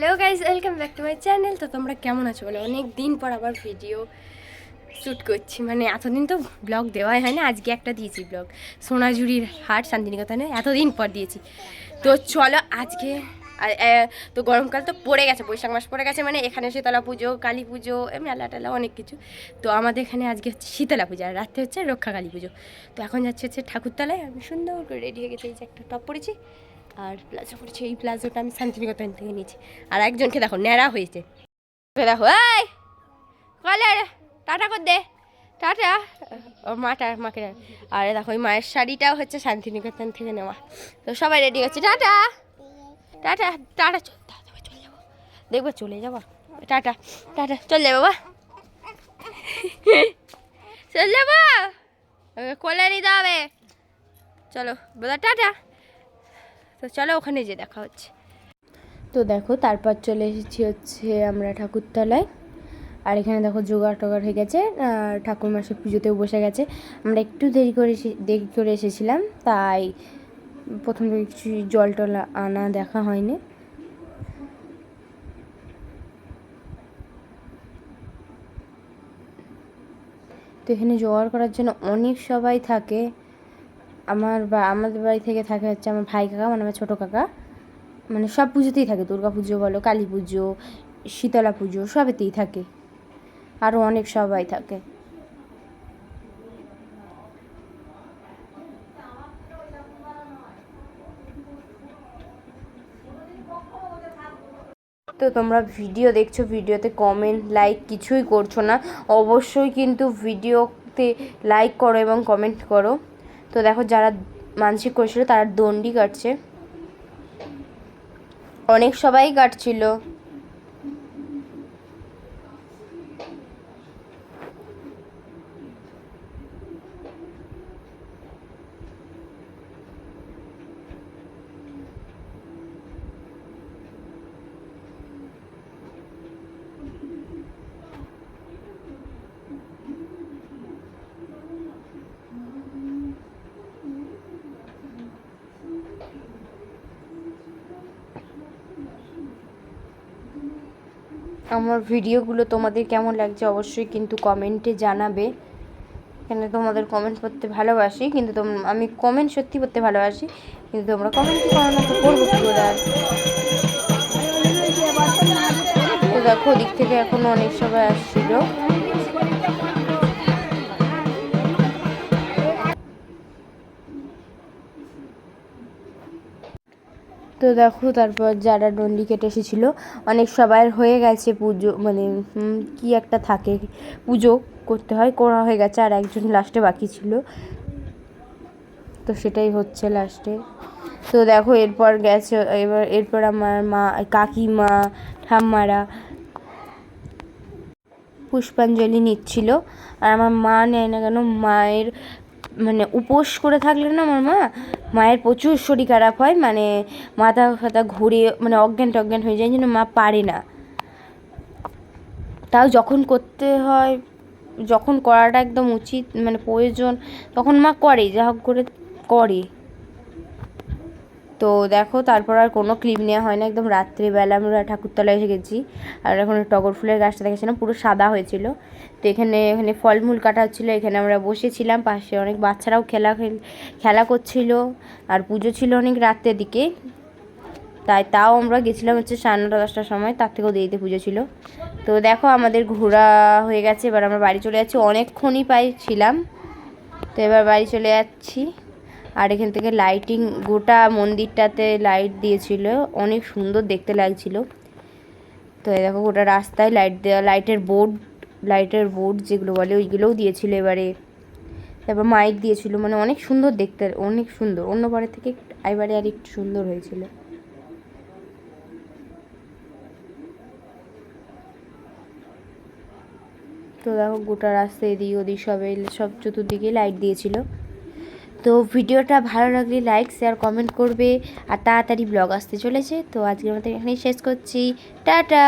Hello guys welcome back to my channel তো তোমরা কেমন আছো বলো? অনেক দিন পর আবার ভিডিও শ্যুট করছি। মানে এতদিন তো ব্লগ দেওয়াই হয় না আজকে একটা দিয়েছি ব্লগ সোনাঝুরির হাট, শান্তিনিকেতনে এতদিন পর দিয়েছি। তো চলো আজকে তো গরমকাল তো পড়ে গেছে, বৈশাখ মাস পড়ে গেছে মানে এখানে শীতলা পুজো, কালী পুজো মেলা টেলা, অনেক কিছু। তো আমাদের এখানে আজকে হচ্ছে শীতলা পুজো, আর রাত্রে হচ্ছে রক্ষা কালী পুজো। তো এখন যাচ্ছে হচ্ছে ঠাকুরতলায়। আমি সুন্দর করে রেডি হয়ে গেছি, এই যে একটা টপ পরেছি আর প্লাজো পরেছি এই প্লাজোটা আমি শান্তিনিকেতন থেকে নিয়েছি। আর একজনকে দেখো, ন্যাড়া হয়েছে। দেখো, এই! কলে টাটা কর দে। টাটা। ও মাটা মাকে। আর দেখো ওই মায়ের শাড়িটাও হচ্ছে শান্তিনিকেতন থেকে নেওয়া। তো সবাই রেডি হচ্ছে। টাটা! টাটা টাটা, চল চলে যাব। দেখব চলে যাব? টাটা টাটা, চল যাব বাবা চল যাব! কোলে নিতে হবে। চলো বোধা টাটা! তো চলো ওখানে যে দেখা হচ্ছে। তো দেখো, তারপর চলে এসেছি হচ্ছে আমরা ঠাকুরতলায়। আর এখানে দেখো জোগাড় টোগাড় হয়ে গেছে ঠাকুর মাসের পুজোতেও বসে গেছে। আমরা একটু দেরি করে দেরি করে এসেছিলাম, তাই প্রথম কিছু জল টল আনা দেখা হয়নি। তো এখানে জোগাড় করার জন্য অনেক সবাই থাকে। আমার বা, আমাদের বাড়ি থেকে থাকে হচ্ছে আমার ভাই কাকা মানে আমার ছোটো কাকা। মানে সব পুজোতেই থাকে, দুর্গা পুজো বলো, কালী পুজো, শীতলা পুজো, সবেতেই থাকে। আরও অনেক সবাই থাকে। তো তোমরা ভিডিও দেখছ, ভিডিওতে কমেন্ট লাইক কিছুই করছ না। অবশ্যই কিন্তু ভিডিওতে লাইক করো এবং কমেন্ট করো। তো দেখো যারা মানসিক করেছিল তারা দণ্ডি কাটছে। অনেক সবাই কাটছিল। আমার ভিডিওগুলো তোমাদের কেমন লাগছে অবশ্যই কিন্তু কমেন্টে জানাবে। কেন তোমাদের কমেন্ট করতে ভালোবাসি, কিন্তু তোম- আমি কমেন্ট সত্যি করতে ভালোবাসি, কিন্তু তোমরা কমেন্ট করো না তো করব কী তো দেখো, ওদিক থেকে এখনও অনেক সবাই আসছিল। তো দেখো, তারপর যারা ডন্ডি কেটে এসেছিল, অনেক সবার হয়ে গেছে পুজো মানে কি একটা থাকে, পুজো করতে হয়, করা হয়ে গেছে, আর একজন লাস্টে বাকি ছিল। তো সেটাই হচ্ছে লাস্টে। তো দেখো, এরপর গেছে, এবার, এরপর আমার মা, কাকিমা, ঠাম্মারা পুষ্পাঞ্জলি নিচ্ছিল। আর আমার মা নেয় না কেন, মায়ের মানে উপোস করে থাকলে না আমার মা মায়ের প্রচুর শরীর খারাপ হয় মানে মাথা ফাথা ঘুরে মানে অজ্ঞান টজ্ঞান হয়ে যায়, যেন মা পারে না। তাও যখন করতে হয়, যখন করাটা একদম উচিত মানে প্রয়োজন, তখন মা করে, যা হোক করে করে। তো দেখো, তারপর আর কোনো ক্লিপ নেওয়া হয় না। একদম রাত্রিবেলা আমরা ঠাকুরতলায় এসে গেছি। আর এখন টগর ফুলের গাছটা দেখেছিলাম পুরো সাদা হয়েছিল। তো এখানে এখানে ফলমূল কাটা হচ্ছিল। এখানে আমরা বসেছিলাম। পাশে অনেক বাচ্চারাও খেলা খেল- করছিল। আর পুজো ছিল অনেক রাত্রের দিকে। তাই তাও আমরা গেছিলাম হচ্ছে সাড়ে নটা, দশটার সময়। তার থেকেও দেরিতে পুজো ছিল। তো দেখো, আমাদের ঘোরা হয়ে গেছে। এবার আমরা বাড়ি চলে যাচ্ছি। অনেকক্ষণই পাই ছিলাম। তো এবার বাড়ি চলে যাচ্ছি। আর এখান থেকে লাইটিং গোটা মন্দিরটাতে লাইট দিয়েছিল। অনেক সুন্দর দেখতে লাগছিল। তো দেখো, গোটা রাস্তায় লাইট দেওয়া লাইটের বোর্ড লাইটের বোর্ড যেগুলো বলে, ওইগুলোও দিয়েছিল এবারে। তারপর মাইক দিয়েছিল মানে অনেক সুন্দর দেখতে, অনেক সুন্দর। অন্য বারের থেকে এবারে আর একটু সুন্দর হয়েছিল। তো দেখো, গোটা রাস্তা এদিক ওদিক সব সব চতুর্দিকে লাইট দিয়েছিল। তো ভিডিওটা ভালো লাগলে লাইক শেয়ার কমেন্ট করবে আর তাড়াতাড়ি ব্লগ আসতে চলেছে। তো আজকের মতো এখানেই শেষ করছি। টাটা!